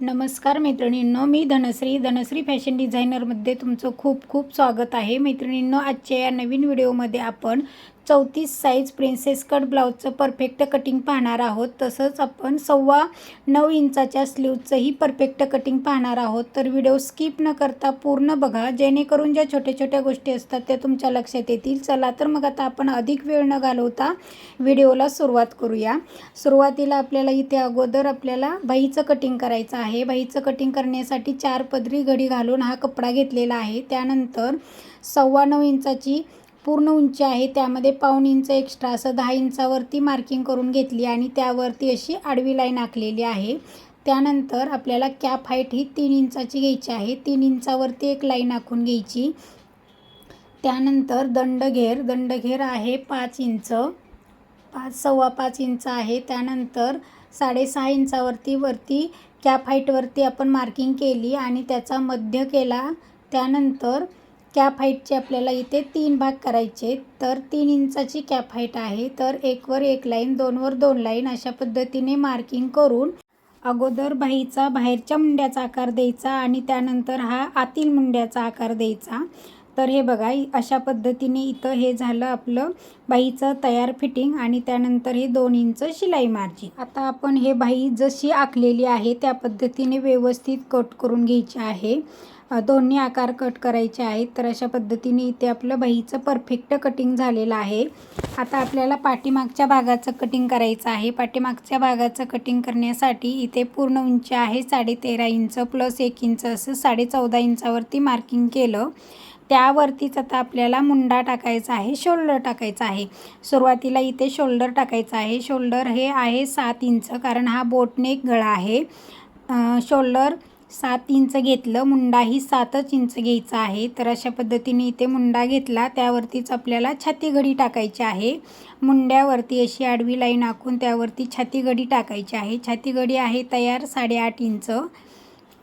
नमस्कार मैत्रिणींनो मी धनश्री. धनश्री फॅशन डिझायनरमध्ये तुमचं खूप खूप स्वागत आहे. मैत्रिणींनो आजच्या या नवीन व्हिडिओमध्ये आपण चौतीस साईज प्रिन्सेस कट ब्लाऊजचं परफेक्ट कटिंग पाहणार आहोत. तसंच आपण सव्वा नऊ इंचाच्या स्लीवचंही परफेक्ट कटिंग पाहणार आहोत. तर व्हिडिओ स्किप न करता पूर्ण बघा. जेणेकरून ज्या छोट्या छोट्या गोष्टी असतात त्या तुमच्या लक्षात येतील. चला तर मग आता आपण अधिक वेळ न घालवता व्हिडिओला सुरुवात करूया. सुरुवातीला आपल्याला इथे अगोदर आपल्याला बाईचं कटिंग करायचं आहे. बाईचं कटिंग करण्यासाठी चार पदरी घडी घालून हा कपडा घेतलेला आहे. त्यानंतर सव्वा नऊ इंचाची पूर्ण उंची आहे. त्यामध्ये पाऊण इंच एक्स्ट्रा असं दहा इंचावरती मार्किंग करून घेतली आणि त्यावरती अशी आडवी लाईन आखलेली आहे. त्यानंतर आपल्याला कॅप हाईट ही तीन इंचाची घ्यायची आहे. तीन इंचावरती एक लाईन आखून घ्यायची. त्यानंतर दंडघेर दंडघेर आहे पाच इंच. पाच सव्वा पाच इंच आहे. त्यानंतर साडेसहा इंचावरती वरती कॅप हाईटवरती आपण मार्किंग केली आणि त्याचा मध्य केला. त्यानंतर कॅप हाईटचे आपल्याला इथे तीन भाग करायचे तर तीन इंचाची कॅप हाईट आहे. तर एकवर एक लाईन दोनवर दोन लाईन अशा पद्धतीने मार्किंग करून अगोदर बाईचा बाहेरच्या मुंड्याचा आकार द्यायचा आणि त्यानंतर हा आतील मुंड्याचा आकार द्यायचा. तर हे बघा अशा पद्धतीने इथं हे झालं आपलं बाईचं तयार फिटिंग आणि त्यानंतर हे दोन इंच शिलाई मार्जिन. आता आपण हे बाई जशी आखलेली आहे त्या पद्धतीने व्यवस्थित कट करून घ्यायची आहे. दोन्ही आकार कट करायचे आहेत. तर अशा पद्धतीने इथे आपलं बहीचं परफेक्ट कटिंग झालेलं आहे. आता आपल्याला पाठीमागच्या भागाचं कटिंग करायचं आहे. पाठीमागच्या भागाचं कटिंग करण्यासाठी इथे पूर्ण उंची आहे साडे तेरा इंच प्लस एक इंच असं साडे चौदा इंचावरती मार्किंग केलं. त्यावरतीच आता आपल्याला मुंडा टाकायचा आहे शोल्डर टाकायचा आहे. सुरुवातीला इथे शोल्डर टाकायचं आहे. शोल्डर हे आहे सात इंच कारण हा बोटनेक गळा आहे. शोल्डर सात इंच घेतलं मुंडाही सातच इंच घ्यायचा आहे. तर अशा पद्धतीने इथे मुंडा घेतला. त्यावरतीच आपल्याला छाती घडी टाकायची आहे. मुंड्यावरती अशी आडवी लाईन आखून त्यावरती छाती घडी टाकायची आहे. छाती घडी आहे तयार साडेआठ इंच.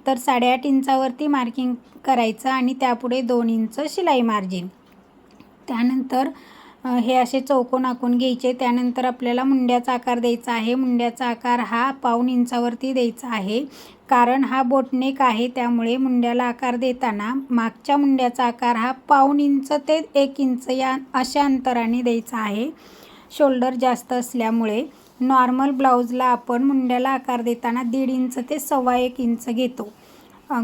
तर साडेआठ इंचावरती मार्किंग करायचं आणि त्यापुढे दोन इंच शिलाई मार्जिन त्यानंतर हे असे चौकोन आखून घ्यायचे. त्यानंतर आपल्याला मुंड्याचा आकार द्यायचा आहे. मुंड्याचा आकार हा पाऊन इंचावरती द्यायचा आहे. कारण हा बोटनेक आहे त्यामुळे मुंड्याला आकार देताना मागच्या मुंड्याचा आकार हा पाऊन इंच ते एक इंच या अशा अंतराने द्यायचा आहे. शोल्डर जास्त असल्यामुळे नॉर्मल ब्लाऊजला आपण मुंड्याला आकार देताना दीड इंच ते सव्वा एक इंच घेतो.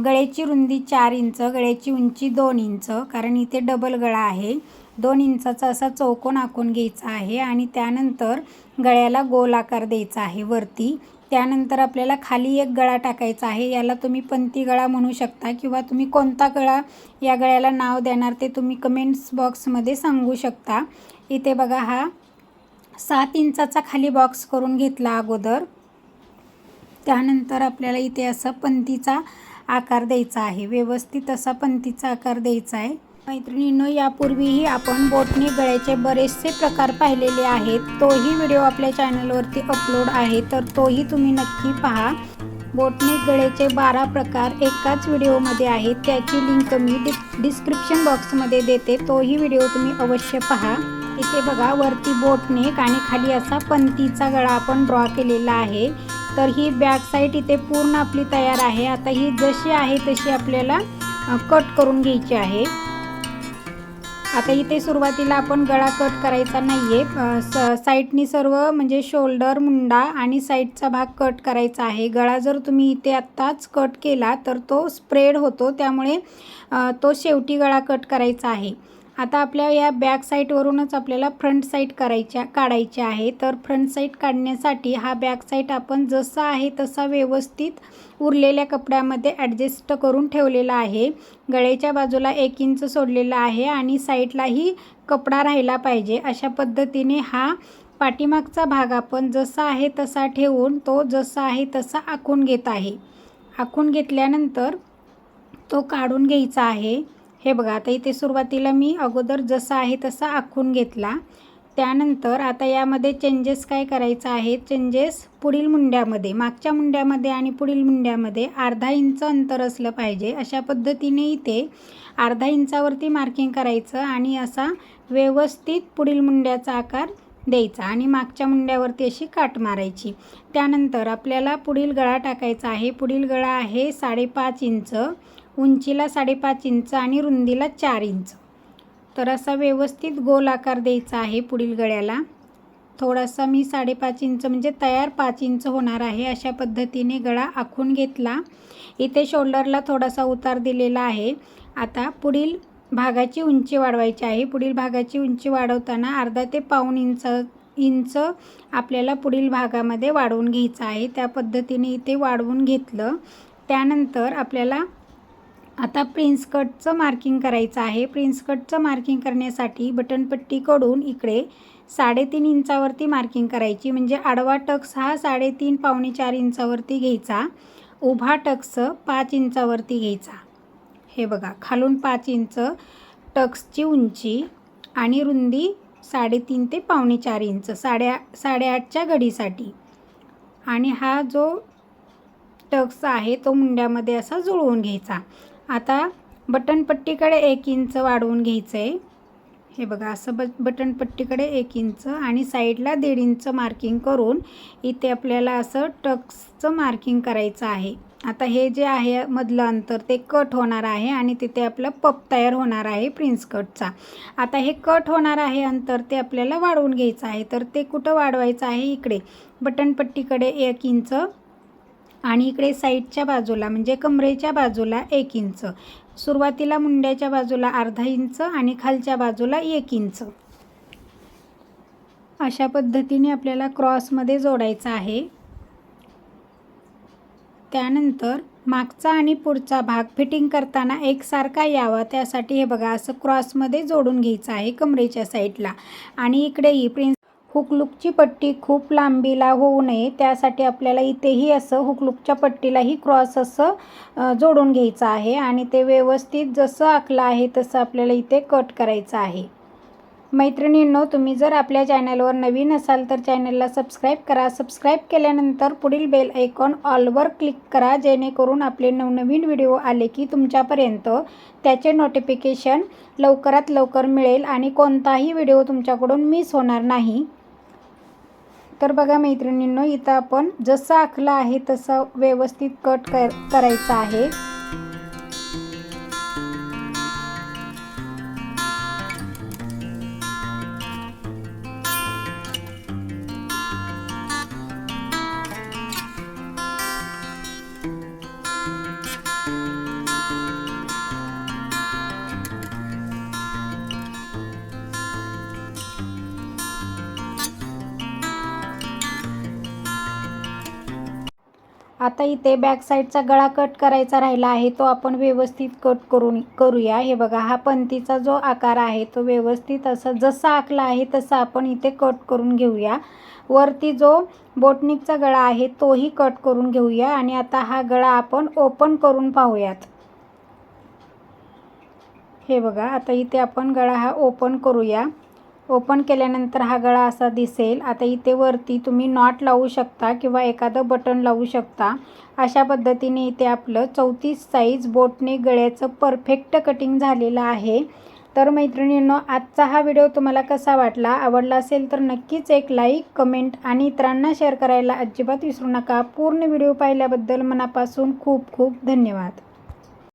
गळ्याची रुंदी चार इंच गळ्याची उंची दोन इंच कारण इथे डबल गळा आहे. दोन इंचाचा असा चौकोन आखून घ्यायचा आहे आणि त्यानंतर गळ्याला गोल आकार द्यायचा आहे वरती. त्यानंतर आपल्याला खाली एक गळा टाकायचा आहे. याला तुम्ही पंती गळा म्हणू शकता किंवा तुम्ही कोणता गळा या गळ्याला नाव देणार ते तुम्ही कमेंट्स बॉक्समध्ये सांगू शकता. इथे बघा हा सात इंचाचा खाली बॉक्स करून घेतला अगोदर. त्यानंतर आपल्याला इथे असं पंतीचा आकार द्यायचा आहे. व्यवस्थित असा पंतीचा आकार द्यायचा आहे. मैत्रिणींनो यापूर्वीही आपण बोटने गळ्याचे बरेचसे प्रकार पाहिलेले आहेत. तोही व्हिडिओ आपल्या चॅनलवरती अपलोड आहे तर तोही तुम्ही नक्की पहा. बोटने गळ्याचे बारा प्रकार एकाच व्हिडिओमध्ये आहेत. त्याची लिंक मी डि डिस्क्रिप्शन बॉक्समध्ये देते. तोही व्हिडिओ तुम्ही अवश्य पहा. इथे बघा वरती बोटनेक आणि खाली असा पंतीचा गळा आपण ड्रॉ केलेला आहे. तर ही बॅक साईड इथे पूर्ण आपली तयार आहे. आता ही जशी आहे तशी आपल्याला कट करून घ्यायची आहे. आता इथे सुरुवातीला आपण गळा कट करायचा नाही आहे स साईडनी सर्व म्हणजे शोल्डर मुंडा आणि साईडचा भाग कट करायचा आहे. गळा जर तुम्ही इथे आत्ताच कट केला तर तो स्प्रेड होतो. त्यामुळे तो शेवटी गळा कट करायचा आहे. आता आपल्या या बॅक साईडवरूनच आपल्याला फ्रंट साईड करायच्या काढायची आहे. तर फ्रंट साईड काढण्यासाठी हा बॅक साईड आपण जसा आहे तसा व्यवस्थित उरलेल्या कपड्यामध्ये ॲडजस्ट करून ठेवलेला आहे. गळ्याच्या बाजूला एक इंच सोडलेला आहे आणि साईडलाही कपडा राहिला पाहिजे. अशा पद्धतीने हा पाठीमागचा भाग आपण जसा आहे तसा ठेवून तो जसा आहे तसा आखून घेत आहे. आखून घेतल्यानंतर तो काढून घ्यायचा आहे. हे बघा आता इथे सुरुवातीला मी अगोदर जसा आहे तसा आखून घेतला. त्यानंतर आता यामध्ये चेंजेस काय करायचं आहे? चेंजेस पुढील मुंड्यामध्ये मागच्या मुंड्यामध्ये आणि पुढील मुंड्यामध्ये अर्धा इंच अंतर असलं पाहिजे. अशा पद्धतीने इथे अर्धा इंचावरती मार्किंग करायचं आणि असा व्यवस्थित पुढील मुंड्याचा आकार द्यायचा आणि मागच्या मुंड्यावरती अशी काट मारायची. त्यानंतर आपल्याला पुढील गळा टाकायचा आहे. पुढील गळा आहे साडेपाच इंच. उंचीला साडेपाच इंच आणि रुंदीला चार इंच. तर असा व्यवस्थित गोल आकार द्यायचा आहे पुढील गळ्याला. थोडासा मी साडेपाच इंच म्हणजे तयार पाच इंच होणार आहे अशा पद्धतीने गळा आखून घेतला. इथे शोल्डरला थोडासा उतार दिलेला आहे. आता पुढील भागाची उंची वाढवायची आहे. पुढील भागाची उंची वाढवताना अर्धा ते पाऊण इंच इंच आपल्याला पुढील भागामध्ये वाढवून घ्यायचं आहे. त्या पद्धतीने इथे वाढवून घेतलं. त्यानंतर आपल्याला आता प्रिन्स कटचं मार्किंग करायचं आहे. प्रिन्स कटचं मार्किंग करण्यासाठी बटनपट्टीकडून इकडे साडेतीन इंचावरती मार्किंग करायची. म्हणजे आडवा टक्स हा साडेतीन पावणे चार इंचावरती घ्यायचा. उभा टक्स पाच इंचावरती घ्यायचा. हे बघा खालून पाच इंच टक्सची उंची आणि रुंदी साडेतीन ते पावणे चार इंच साड्या साडेआठच्या घडीसाठी. आणि हा जो टक्स आहे तो मुंड्यामध्ये असा जुळवून घ्यायचा. आता बटनपट्टीकडे एक इंच वाढवून घ्यायचं आहे हे बघा असं ब बटनपट्टीकडे एक इंच आणि साईडला दीड इंच मार्किंग करून इथे आपल्याला असं टक्सचं मार्किंग करायचं आहे. आता हे जे आहे मधलं अंतर ते कट होणार आहे आणि तिथे आपलं पप तयार होणार आहे प्रिन्स कटचा. आता हे कट होणार आहे अंतर ते आपल्याला वाढवून घ्यायचं आहे. तर ते कुठं वाढवायचं आहे? इकडे. बटनपट्टीकडे एक इंच आणि इकडे साईडच्या बाजूला म्हणजे कमरेच्या बाजूला एक इंच. सुरुवातीला मुंड्याच्या बाजूला अर्धा इंच आणि खालच्या बाजूला एक इंच. अशा पद्धतीने आपल्याला क्रॉसमध्ये जोडायचं आहे. त्यानंतर मागचा आणि पुढचा भाग फिटिंग करताना एकसारखा यावा. त्यासाठी हे बघा असं क्रॉसमध्ये जोडून घ्यायचं आहे कमरेच्या साईडला. आणि इकडेही प्रिन्स हुकलुकची पट्टी खूप लांबीला होऊ नये. त्यासाठी आपल्याला इथेही असं हुकलुकच्या पट्टीलाही क्रॉस असं जोडून घ्यायचं आहे आणि ते व्यवस्थित जसं आखलं आहे तसं आपल्याला इथे कट करायचं आहे. मैत्रिणींनो तुम्ही जर आपल्या चॅनलवर नवीन असाल तर चॅनलला सबस्क्राईब करा. सबस्क्राईब केल्यानंतर पुढील बेल ऐकॉन ऑलवर क्लिक करा जेणेकरून आपले नवनवीन व्हिडिओ आले की तुमच्यापर्यंत त्याचे नोटिफिकेशन लवकरात लवकर मिळेल आणि कोणताही व्हिडिओ तुमच्याकडून मिस होणार नाही. तर बघा मैत्रिणींनो इथं आपण जसं आखलं आहे तसं व्यवस्थित कट कर करायचं आहे. आता इथे बॅक साईडचा गळा कट करायचा राहिला आहे तो आपण व्यवस्थित कट करून करूया. हे बघा हा पंतीचा जो आकार आहे तो व्यवस्थित असं जसा आखला आहे तसा आपण इथे कट करून घेऊया. वरती जो बोटनिकचा गळा आहे तोही कट करून घेऊया आणि आता हा गळा आपण ओपन करून पाहूयात. हे बघा आता इथे आपण गळा हा ओपन करूया. ओपन केल्यानंतर हा गळा असा दिसेल. आता इथे वरती तुम्ही नॉट लावू शकता किंवा एखादं बटन लावू शकता. अशा पद्धतीने इथे आपलं चौतीस साईज बोटने गळ्याचं परफेक्ट कटिंग झालेलं आहे. तर मैत्रिणींनो आजचा हा व्हिडिओ तुम्हाला कसा वाटला? आवडला असेल तर नक्कीच एक लाईक कमेंट आणि इतरांना शेअर करायला अजिबात विसरू नका. पूर्ण व्हिडिओ पाहिल्याबद्दल मनापासून खूप खूप धन्यवाद.